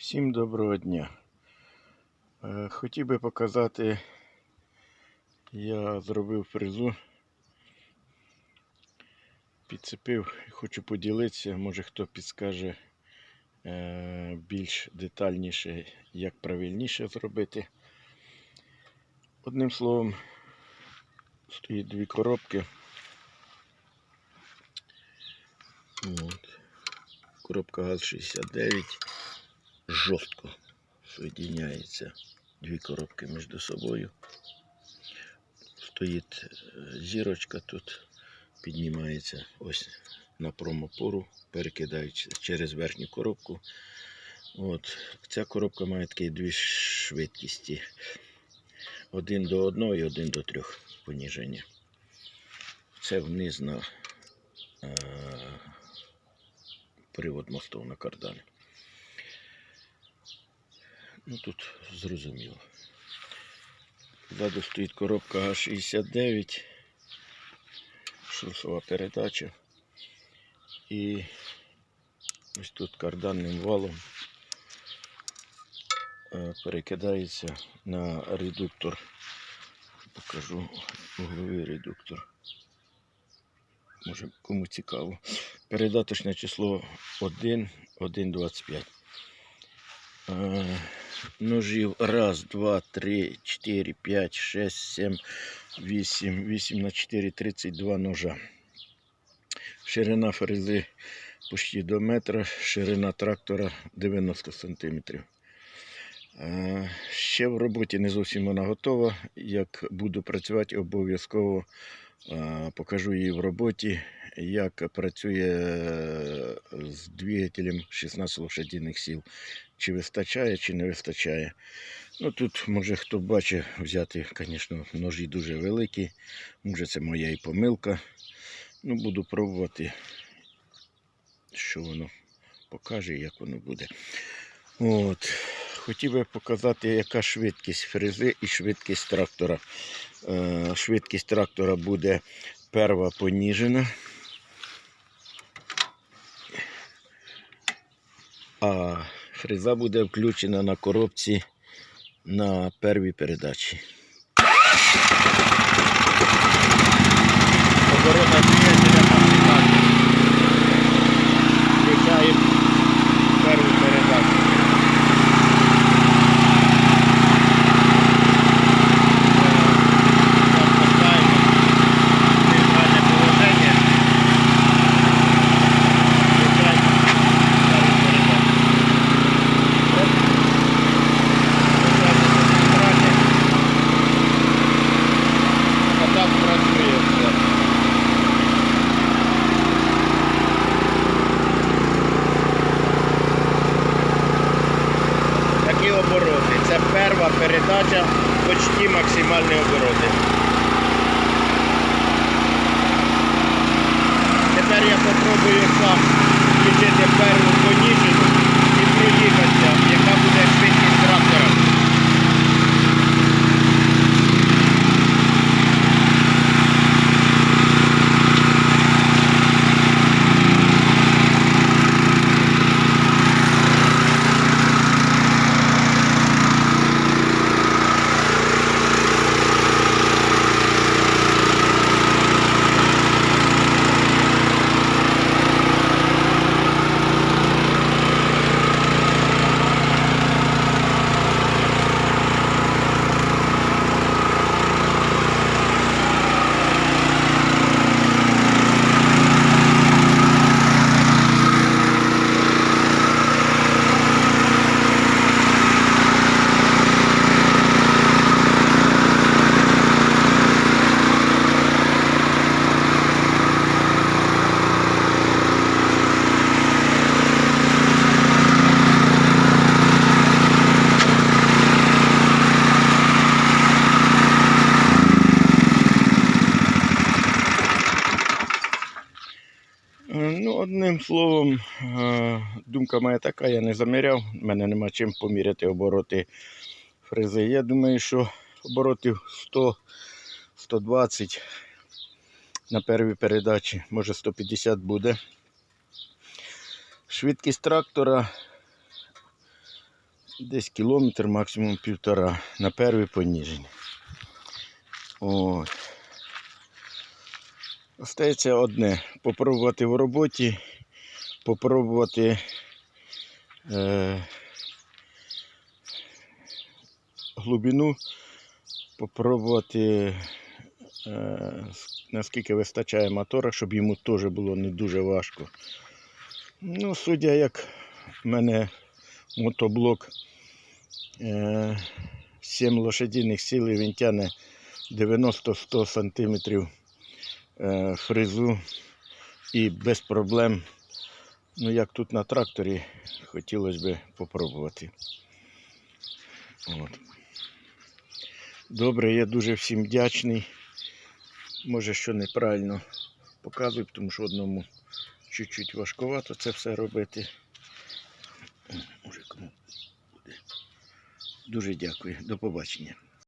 Всім доброго дня. Е, Хотів би показати, я зробив фрезу, підцепив, хочу поділитися, може хто підскаже е, більш детальніше, як правильніше зробити. Одним словом, стоїть дві коробки. Коробка ГАЗ-69 жорстко соєдиняється дві коробки між собою. Стоїть е, зірочка тут, піднімається ось на промопору, перекидається через верхню коробку. От. Ця коробка має такі дві швидкісті. Один до одного і один до трьох поніження. Це вниз на е, привод мостов на кардані. Ну тут зрозуміло. Ззаду стоїть коробка А69, шлюсова передача. І ось тут карданним валом е, перекидається на редуктор. Покажу угловий редуктор. Може кому цікаво. Передаточне число 1, 1,25. Е, Ножів 1, 2, 3, 4, 5, 6, 7, 8, 8 на 4, 32 ножа. Ширина фрези почти до метра, ширина трактора 90 см. Ще в роботі не зовсім вона готова. Як буду працювати, обов'язково е, покажу її в роботі, як працює е, з двигателем 16 лошадиних сил. Чи вистачає, чи не вистачає. Ну тут, може, хто бачить, взяти, звісно, ножі дуже великі. Може, це моя і помилка. Ну, буду пробувати, що воно покаже, як воно буде. От. Хотів би показати, яка швидкість фрези і швидкість трактора. Е, швидкість трактора буде перва поніжена. А фреза буде включена на коробці на первій передачі. Оборона перша передача, почти максимальні обороти. Тепер я спробую сам включити перву поніжену і проїхатися, яка буде швидкість трактора. Е, Ну, одним словом, е, думка моя така, я не заміряв, в мене нема чим поміряти обороти фрези. Я думаю, що оборотів 100-120 на первій передачі, може 150 буде. Швидкість трактора десь кілометр, максимум півтора на перший поніжень. Остається одне. Попробувати в роботі, попробувати е, глибину, попробувати е, наскільки вистачає мотора, щоб йому теж було не дуже важко. Ну, судя як в мене мотоблок е, 7 лошадиних сил, і він тягне 90-100 см фрезу і без проблем. Ну, як тут на тракторі, хотілося б попробувати. От. Добре, я дуже всім вдячний. Може, що неправильно показую, тому що одному чуть-чуть важкувато це все робити. Може, кому буде. Дуже дякую. До побачення.